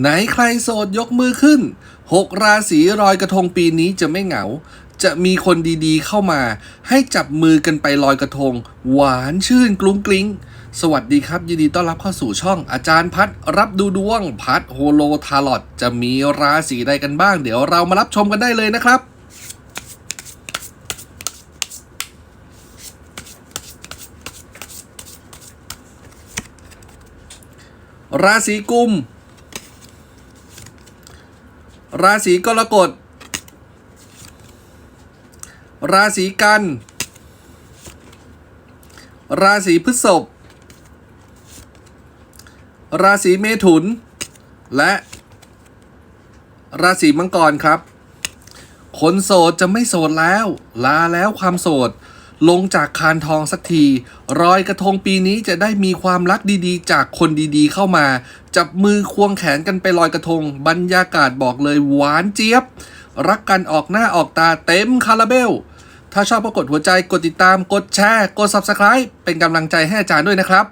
ไหนใครโสดยกมือขึ้น 6 ราศีรอยกระทงปีนี้จะไม่เหงา จะมีคนดีๆเข้ามา ให้จับมือกันไปลอยกระทง หวานชื่นกลุ้งกลิ้ง สวัสดีครับ ยินดีต้อนรับเข้าสู่ช่องอาจารย์พัดรับดูดวงพัดโฮโลทาร์ลอตจะมีราศีใดกันบ้าง เดี๋ยวเรามารับชมกันได้เลยนะครับราศีกุม ราศีกรกฎ ราศีกัน ราศีพฤษภ ราศีเมถุน และ ราศีมังกรครับ คนโสดจะไม่โสดแล้ว ลาแล้วความโสด ลงจากคานทองสักทีรอยกระทงปีนี้จะได้มีความรักดีๆ จากคนดีๆ เข้ามา จับมือควงแขนกันไปลอยกระทง บรรยากาศบอกเลยหวานเจี๊ยบ รักกันออกหน้าออกตาเต็มคาราเบล ถ้าชอบก็กดหัวใจกดติดตามกดแชร์ กด Subscribe เป็นกำลังใจให้อาจารย์ด้วยนะครับ